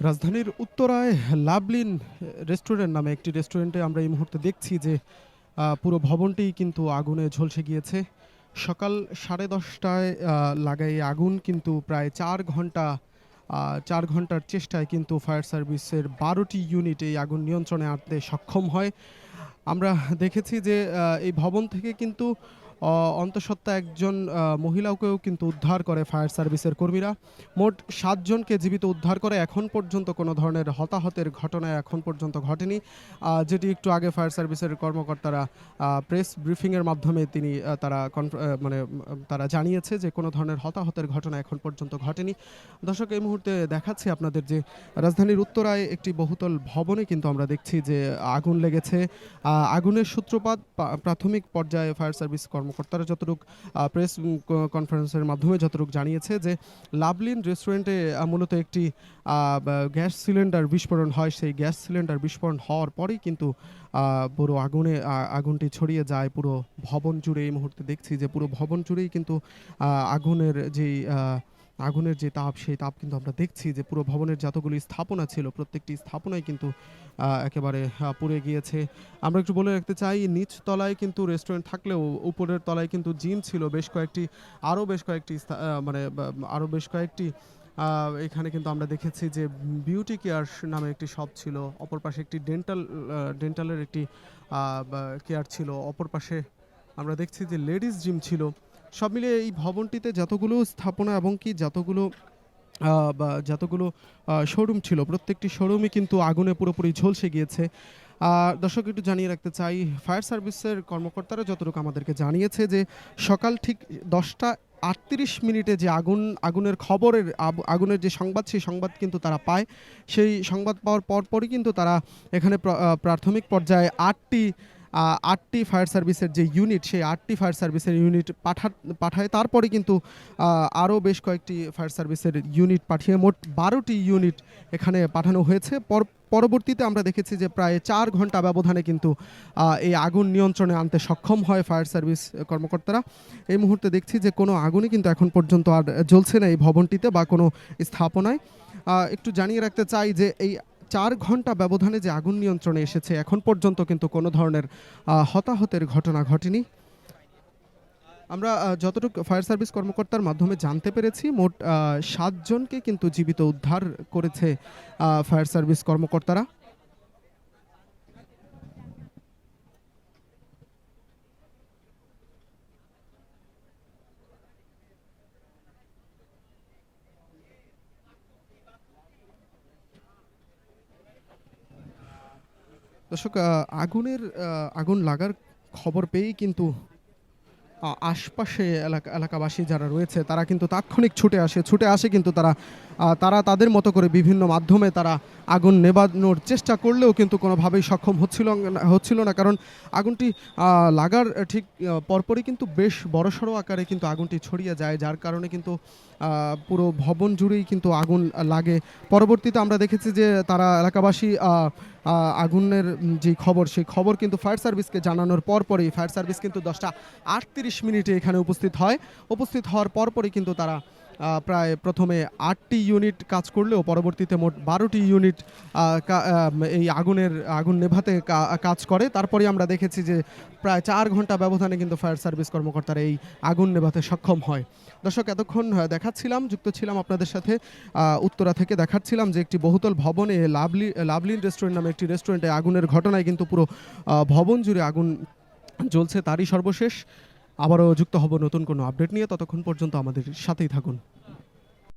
রাজধানীর উত্তরায় লাভলিন রেস্টুরেন্ট নামে একটি রেস্টুরেন্টে আমরা এই মুহূর্তে দেখছি যে পুরো ভবনটি কিন্তু আগুনে ঝলসে গিয়েছে। সকাল সাড়ে দশটায় আহ, লাগা এই আগুন কিন্তু প্রায় চার ঘণ্টা চার ঘণ্টার চেষ্টায় কিন্তু ফায়ার সার্ভিসের বারোটি ইউনিট এই আগুন নিয়ন্ত্রণে আনতে সক্ষম হয়। আমরা দেখেছি যে এই ভবন থেকে কিন্তু অন্তঃসত্ত্বা একজন মহিলাকেও কিন্তু উদ্ধার করে ফায়ার সার্ভিসের কর্মীরা। মোট সাতজনকে জীবিত উদ্ধার করে এখন পর্যন্ত কোনো ধরনের হতাহতের ঘটনা এখন পর্যন্ত ঘটেনি। যেটি একটু আগে ফায়ার সার্ভিসের কর্মকর্তারা প্রেস ব্রিফিংয়ের মাধ্যমে তিনি তারা মানে তারা জানিয়েছে যে কোনো ধরনের হতাহতের ঘটনা এখন পর্যন্ত ঘটেনি। দর্শক, এই মুহূর্তে দেখাচ্ছি আপনাদের যে রাজধানীর উত্তরায় একটি বহুতল ভবনে কিন্তু আমরা দেখছি যে আগুন লেগেছে। আগুনের সূত্রপাত প্রাথমিক পর্যায়ে ফায়ার সার্ভিস কর্মকর্তারা যতটুক প্রেস কনফারেন্সের মাধ্যমে যতটুক জানিয়েছে যে, লাভলিন রেস্টুরেন্টে মূলত একটি গ্যাস সিলিন্ডার বিস্ফোরণ হয়। সেই গ্যাস সিলিন্ডার বিস্ফোরণ হওয়ার পরেই কিন্তু পুরো আগুনে আগুনটি ছড়িয়ে যায়। পুরো ভবন জুড়ে এই মুহূর্তে দেখছি যে, পুরো ভবন জুড়েই কিন্তু আগুনের যেই আগুনের যে তাপ, সেই তাপ কিন্তু আমরা দেখছি যে পুরো ভবনের যতগুলি স্থাপনা ছিল, প্রত্যেকটি স্থাপনায় কিন্তু একেবারে পুড়ে গিয়েছে। আমরা একটু বলে রাখতে চাই, নিচ তলায় কিন্তু রেস্টুরেন্ট থাকলেও উপরের তলায় কিন্তু জিম ছিল। বেশ কয়েকটি, আরও বেশ কয়েকটি মানে আরও বেশ কয়েকটি এখানে কিন্তু আমরা দেখেছি যে বিউটি কেয়ার নামে একটি শপ ছিল। অপর পাশে একটি ডেন্টাল ডেন্টালের একটি কেয়ার ছিল। অপর পাশে আমরা দেখছি যে লেডিস জিম ছিল। সব মিলিয়ে এই ভবনটিতে যতগুলো স্থাপনা এবং কি যতগুলো বা যতগুলো শোরুম ছিল, প্রত্যেকটি শোরুমই কিন্তু আগুনে পুরোপুরি ঝলসে গিয়েছে। দর্শক, একটু জানিয়ে রাখতে চাই ফায়ার সার্ভিসের কর্মকর্তারা যতটুকু আমাদেরকে জানিয়েছে যে, সকাল ঠিক দশটা আটত্রিশ মিনিটে যে আগুন, আগুনের খবরের আগুনের যে সংবাদ, সেই সংবাদ কিন্তু তারা পায়। সেই সংবাদ পাওয়ার পরপরই কিন্তু তারা এখানে প্রাথমিক পর্যায়ে আটটি আটটি ফায়ার সার্ভিসের যে ইউনিট সেই আটটি ফায়ার সার্ভিসের ইউনিট পাঠা পাঠায়। তারপরে কিন্তু আরও বেশ কয়েকটি ফায়ার সার্ভিসের ইউনিট পাঠিয়ে মোট বারোটি ইউনিট এখানে পাঠানো হয়েছে। পর পরবর্তীতে আমরা দেখেছি যে প্রায় চার ঘণ্টা ব্যবধানে কিন্তু এই আগুন নিয়ন্ত্রণে আনতে সক্ষম হয় ফায়ার সার্ভিস কর্মকর্তারা। এই মুহূর্তে দেখছি যে কোনো আগুনই কিন্তু এখন পর্যন্ত আর জ্বলছে না এই ভবনটিতে বা কোনো স্থাপনায়। একটু জানিয়ে রাখতে চাই যে এই চার ঘণ্টা ব্যবধানে যে আগুন নিয়ন্ত্রণে এসেছে, এখন পর্যন্ত কিন্তু কোনো ধরনের হতাহতের ঘটনা ঘটেনি। আমরা যতটুকু ফায়ার সার্ভিস কর্মকর্তার মাধ্যমে জানতে পেরেছি, মোট সাতজনকে কিন্তু জীবিত উদ্ধার করেছে ফায়ার সার্ভিস কর্মকর্তারা। দর্শক আগুনের আগুন লাগার খবর পেয়েই কিন্তু আশপাশে এলাকা এলাকাবাসী যারা রয়েছে, তারা কিন্তু তাৎক্ষণিক ছুটে আসে। ছুটে আসে কিন্তু তারা তারা তাদের মতো করে বিভিন্ন মাধ্যমে তারা আগুন নেবানোর চেষ্টা করলেও কিন্তু কোনোভাবেই সক্ষম হচ্ছিল হচ্ছিল না। কারণ আগুনটি লাগার ঠিক পরপরই কিন্তু বেশ বড়সড় আকারে কিন্তু আগুনটি ছড়িয়ে যায়, যার কারণে কিন্তু পুরো ভবন জুড়েই কিন্তু আগুন লাগে। পরবর্তীতে আমরা দেখেছি যে তারা এলাকাবাসী আগুনের যে খবর, সেই খবর কিন্তু ফায়ার সার্ভিসকে জানানোর পরপরই, ফায়ার সার্ভিস কিন্তু দশটা আটত্রিশ মিনিটে এখানে উপস্থিত হয়। উপস্থিত হওয়ার পরপরই কিন্তু তারা প্রায় প্রথমে আটটি ইউনিট কাজ করলেও পরবর্তীতে মোট বারোটি ইউনিট এই আগুনের, আগুন নেভাতে কাজ করে। তারপরে আমরা দেখেছি যে প্রায় চার ঘণ্টা ব্যবধানে কিন্তু ফায়ার সার্ভিস কর্মকর্তারা এই আগুন নেভাতে সক্ষম হয়। দর্শক, এতক্ষণ দেখাচ্ছিলাম, যুক্ত ছিলাম আপনাদের সাথে উত্তরা থেকে দেখাচ্ছিলাম যে একটি বহুতল ভবনে লাভলি, লাভলিন রেস্টুরেন্ট নামে একটি রেস্টুরেন্টে আগুনের ঘটনায় কিন্তু পুরো ভবন জুড়ে আগুন জ্বলছে। তারই সর্বশেষ আবারও যুক্ত হব নতুন কোনো আপডেট নিয়ে। ততক্ষণ পর্যন্ত আমাদের সাথেই থাকুন।